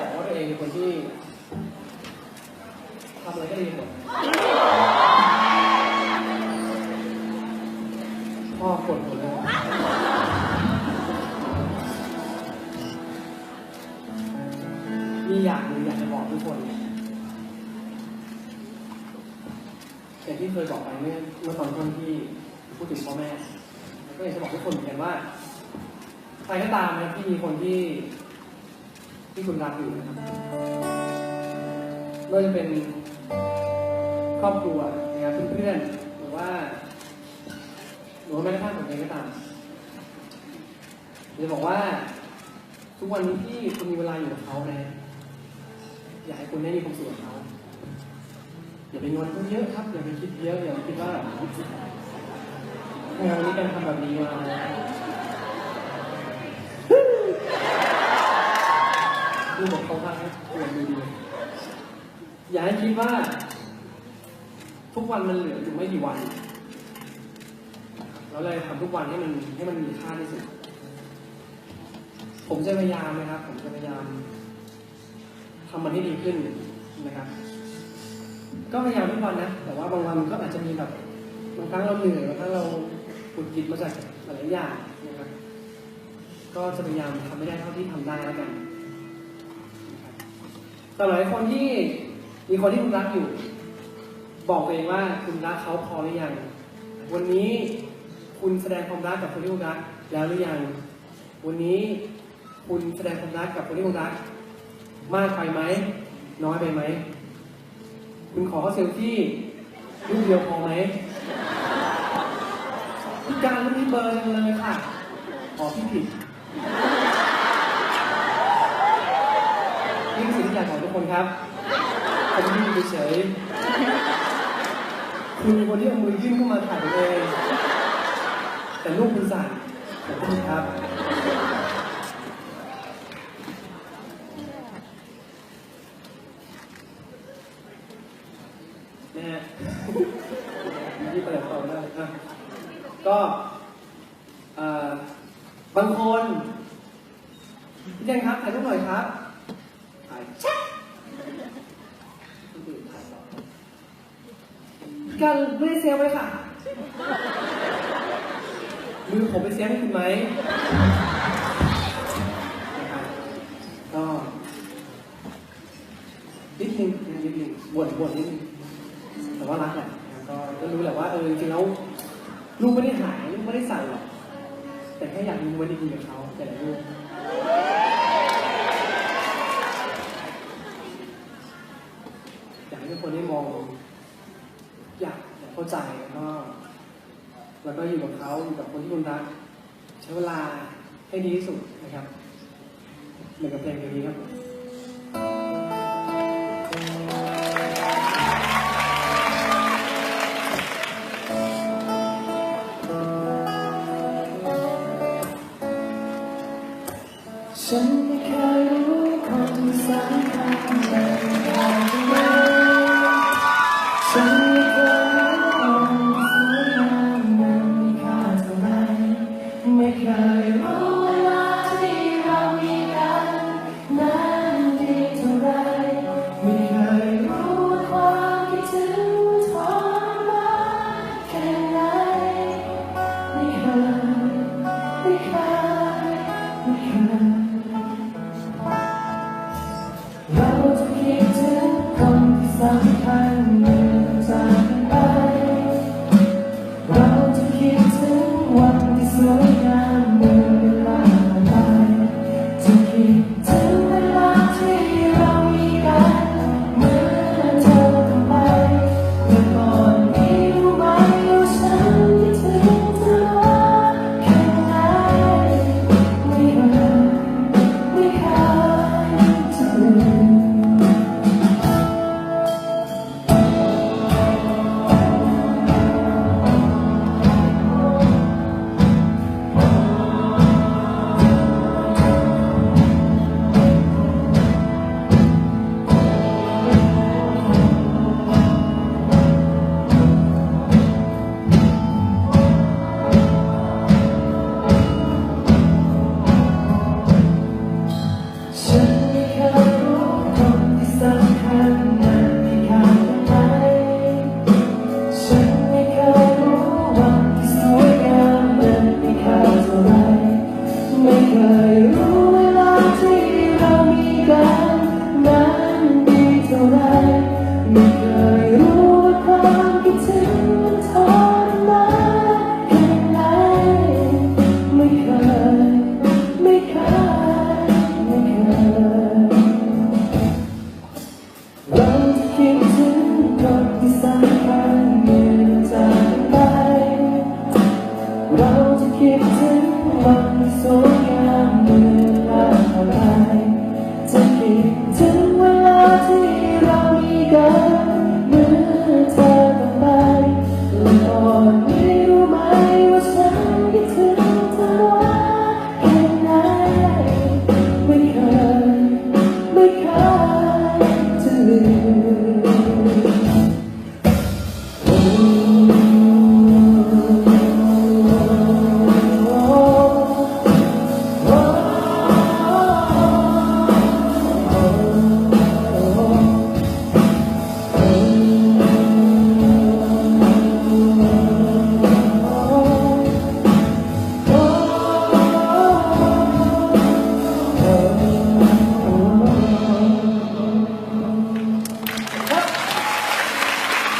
บอกว่าตัวเองเป็นคนที่ทำอะไรก็ดีหมดพ่อกดผมดเลยมีอย่างหนึ่งอยากจะบอกทุกคนอย่างที่เคยบอกไปเมื่อเมื่อตอนต้นที่พูดถึงพ่อแม่ ก็อยากจะบอกทุกคนเหมือนกันว่า ใครก็ตามนะที่มีคนที่ ที่คุณรักอยู่นะครับไม่ว่าจะเป็นครอบครัวนะครับเพื่อนๆหรือว่าหรือว่าแม้กระทั่งผมเองก็ตามจะบอกว่า ทุกวันนี้ที่คุณมีเวลาอยู่กับเขานะอยากให้คุณได้มีความสุขกับเขาอย่าไปงอนเขาเยอะครับอย่าไปคิดเยอะอย่าไปคิดว่าเออวันนี้การทำแบบนี้มา ดูบอกเขาบ้างนะควรดูดีอย่าให้คิดว่า ทุกวันมันเหลืออยู่ไม่กี่วัน เราเลยทำทุกวันให้มันให้มันมีค่าที่สุด ผมจะพยายามนะครับ ผมจะพยายามทำมันให้ดีขึ้นนะครับ ก็พยายามทุกวันนะ แต่ว่าบางวันก็อาจจะมีแบบบางครั้งเราเหนื่อยบางครั้งเราขุดกิดมาจากหลายอย่างนะครับ ก็จะพยายามทำให้ได้เท่าที่ทำได้แล้วกัน แต่หลายคนที่มีคนที่คุณรักอยู่ บอกตัวเองว่าคุณรักเขาพอหรือยัง วันนี้คุณแสดงความรักกับคนที่คุณรักแล้วหรือยัง วันนี้คุณแสดงความรักกับคนที่คุณรัก มากไปไหม น้อยไปไหม คุณขอเซลฟี่รูปเดียวพอไหมพี่การรูปนี้เบอร์จังเลยค่ะขอพี่ผิด นี่คือสิ่งที่อยากบอกทุก ครับผมยืนเฉยคุณเป็นคนที่เอามือยื่นเข้ามาถ่ายเองแต่ลูกคุณสั่นขอบคุณครับ นะฮะที่เปิดต่อได้อะก็บางคนพี่แจงครับถ่ายรูปหน่อยครับ ถ่ายชัด กันไม่ได้เซลเลยค่ะ มือผมไปเซฟให้คุณไหมนะครับก็นิดนึงนะนิดนึงบ่นบ่นนิดนึงแต่ว่ารักแหละนะครับก็ก็รู้แหละว่าเออจริงๆแล้วลูกไม่ได้หายลูกไม่ได้สั่นหรอกแต่แค่อยากมีวันดีๆกับเขาแต่ละลูก ใจแล้วก็แล้วก็อยู่กับเขาอยู่กับคนที่คุณรักใช้เวลาให้ดีที่สุดนะครับเหมือนกับเพลงนี้ครับฉันไม่เคยรู้คนสำคัญ 있어.